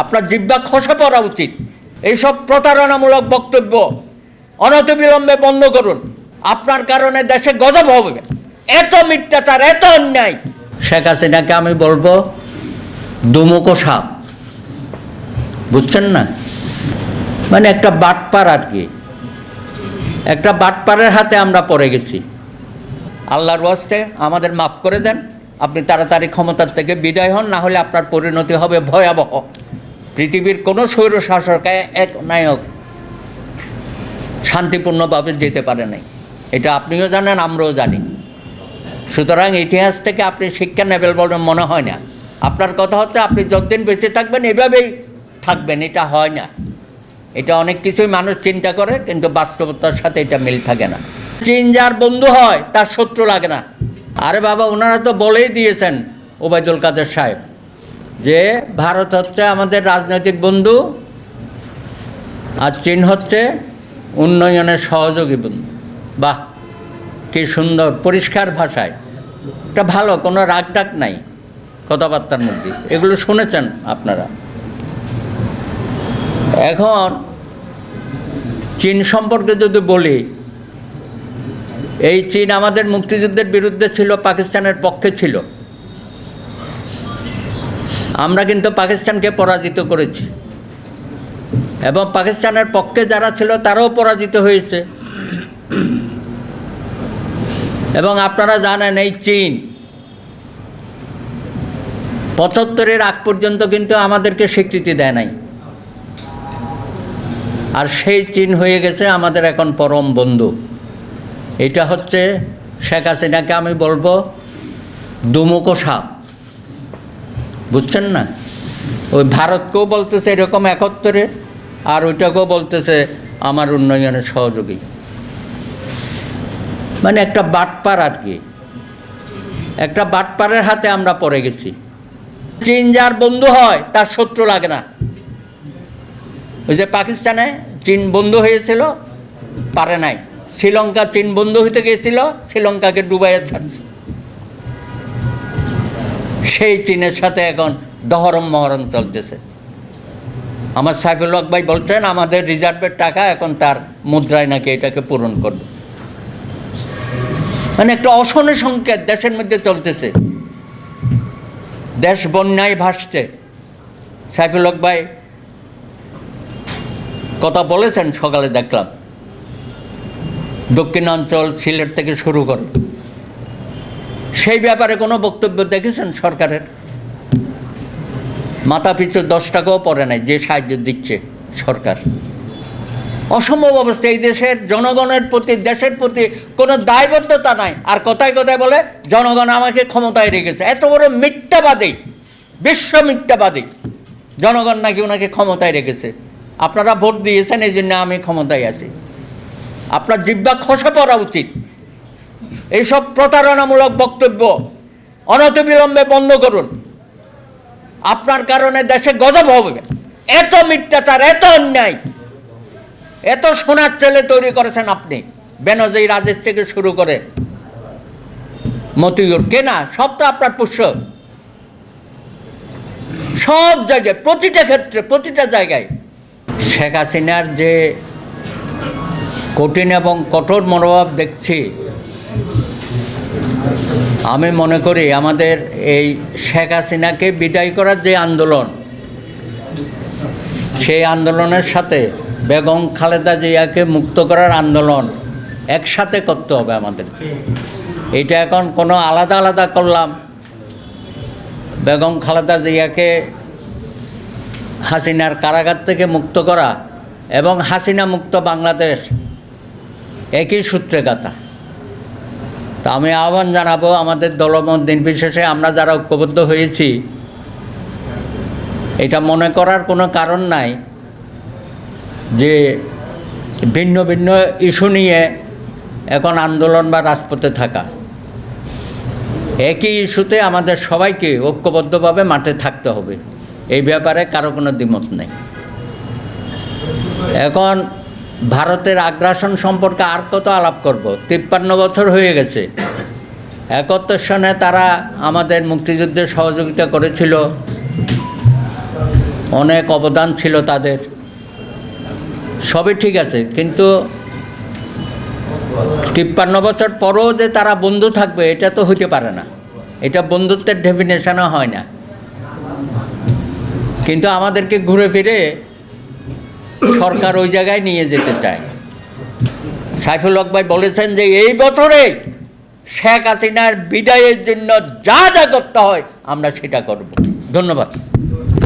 আপনার জিব্বা খসে পড়া উচিত। এইসব প্রতারণামূলক বক্তব্য অনতিবিলম্বে বন্ধ করুন। আপনার কারণে দেশে গজব হবে। এত মিথ্যাচার এত অন্যায়। শেখ হাসিনাকে আমি বলব দুমুখো সাপ। বুঝছেন না? মানে একটা বাটপার আর কি। একটা বাটপারের হাতে আমরা পড়ে গেছি। আল্লাহর ওয়াস্তে আমাদের মাফ করে দেন। আপনি তাড়াতাড়ি ক্ষমতার থেকে বিদায় হন না হলে আপনার পরিণতি হবে ভয়াবহ। পৃথিবীর কোনো স্বৈর শাসক এক নায়ক শান্তিপূর্ণভাবে যেতে পারে নাই। এটা আপনিও জানেন, আমরাও জানি। সুতরাং ইতিহাস থেকে আপনি শিক্ষা নেবেন বলে মনে হয় না। আপনার কথা হচ্ছে আপনি যতদিন বেঁচে থাকবেন এভাবেই থাকবেন, এটা হয় না। এটা অনেক কিছুই মানুষ চিন্তা করে, কিন্তু বাস্তবতার সাথে এটা মিল থাকে না। চীন যার বন্ধু হয়, তার শত্রু লাগে না। আরে বাবা, ওনারা তো বলেই দিয়েছেন, ওবায়দুল কাদের সাহেব। যে ভারত হচ্ছে আমাদের রাজনৈতিক বন্ধু আর চীন হচ্ছে উন্নয়নের সহযোগী বন্ধু। বাহ, কি সুন্দর, পরিষ্কার ভাষায়। এটা ভালো, কোনো রাগ টাগ নাই কথাবার্তার মধ্যে। এগুলো শুনেছেন আপনারা। এখন চীন সম্পর্কে যদি বলি, এই চীন আমাদের মুক্তিযুদ্ধের বিরুদ্ধে ছিল, পাকিস্তানের পক্ষে ছিল। আমরা কিন্তু পাকিস্তানকে পরাজিত করেছি। এবং পাকিস্তানের পক্ষে যারা ছিল, তারাও পরাজিত হয়েছে। এবং আপনারা জানেন, এই চীন পঁচাত্তরের আগ পর্যন্ত কিন্তু আমাদেরকে স্বীকৃতি দেয় নাই। আর সেই চীন হয়ে গেছে আমাদের এখন পরম বন্ধু। এটা হচ্ছে শেখ হাসিনাকে আমি বলব দুমুকো সাপ। বুঝছেন না? ওই ভারতকেও বলতেছে এরকম একত্তরে আর ওইটাকেও বলতেছে আমার উন্নয়নের সহযোগী। মানে একটা বাটপার আর কি। একটা বাটপারের হাতে আমরা পড়ে গেছি। চীন যার বন্ধু হয়, তার শত্রু লাগে না। ওই যে পাকিস্তানে চীন বন্ধু হয়েছিল, পারে নাই। শ্রীলঙ্কা চীন বন্ধু হইতে গিয়েছিল শ্রীলঙ্কাকে ডুবাইয়া ছাড়ছে। সেই চীনের সাথে এখন দহরম মহরম চলতেছে। আমার সাইফুল হক ভাই বলছেন, আমাদের রিজার্ভের টাকা এখন তার মুদ্রায় নাকি এটাকে পূরণ করবে। মানে একটা অশনি সংকেত দেশের মধ্যে চলতেছে। দেশ বন্যায় ভাসছে। সাইফুল হক ভাই কথা বলেছেন, সকালে দেখলাম। দক্ষিণাঞ্চল সিলেট থেকে শুরু করে। সেই ব্যাপারে কোনো বক্তব্য দেখেছেন সরকারের? মাথা পিছু দশ টাকাও পড়ে নাই, যে সাহায্য দিচ্ছে সরকার। অসম্ভব অবস্থা, এই দেশের জনগণের প্রতি, দেশের প্রতি কোনো দায়বদ্ধতা নাই। আর কথায় কথায় বলে, জনগণ আমাকে ক্ষমতায় রেখেছে। এত বড় মিথ্যাবাদী, বিশ্ব মিথ্যাবাদী, জনগণ নাকি ওনাকে ক্ষমতায় রেখেছে। আপনারা ভোট দিয়েছেন, এই জন্য আমি ক্ষমতায় আছি। আপনার জিব্বা খসে পড়া উচিত। এইসব প্রতারণামূলক বক্তব্য অনতিবিলম্বে বন্ধ করুন। আপনার কারণে দেশে গজব হবে। এত মিথ্যাচার, এত অন্যায়, এত সোনার ছেলে তৈরি করেছেন আপনি। বেনজির রাজেশ থেকে শুরু করে মতিউর। কেনা সব তো আপনার পুষ্য। সব জায়গায়, প্রতিটা ক্ষেত্রে, প্রতিটা জায়গায়। শেখ হাসিনার যে কঠিন এবং কঠোর মনোভাব দেখছি আমি মনে করি আমাদের এই শেখ হাসিনাকে বিদায় করার যে আন্দোলন, সেই আন্দোলনের সাথে বেগম খালেদা জিয়াকে মুক্ত করার আন্দোলন একসাথে করতে হবে আমাদের। এটা এখন কোনো আলাদা আলাদা করলাম। বেগম খালেদা জিয়াকে হাসিনার কারাগার থেকে মুক্ত করা এবং হাসিনা মুক্ত বাংলাদেশ একই সূত্রে গাথা। তা আমি আহ্বান জানাব আমাদের দলমত নির্বিশেষে আমরা যারা ঐক্যবদ্ধ হয়েছি। এটা মনে করার কোনো কারণ নাই যে ভিন্ন ভিন্ন ইস্যু নিয়ে এখন আন্দোলন বা রাজপথে থাকা। একই ইস্যুতে আমাদের সবাইকে ঐক্যবদ্ধভাবে মাঠে থাকতে হবে। এই ব্যাপারে কারও কোনো দ্বিমত নেই। এখন ভারতের আগ্রাসন সম্পর্কে আর কত আলাপ করব? তিপ্পান্ন বছর হয়ে গেছে। একাত্তর সনে তারা আমাদের মুক্তিযুদ্ধে সহযোগিতা করেছিল। অনেক অবদান ছিল তাদের। সবই ঠিক আছে, কিন্তু তিপ্পান্ন বছর পরও যে তারা বন্ধু থাকবে, এটা তো হইতে পারে না। এটা বন্ধুত্বের ডেফিনেশনও হয় না। কিন্তু আমাদেরকে ঘুরে ফিরে সরকার ওই জায়গায় নিয়ে যেতে চায়। সাইফুল হক ভাই বলেছেন যে এই বছরে শেখ হাসিনার বিদায়ের জন্য যা যা করতে হয় আমরা সেটা করব। ধন্যবাদ।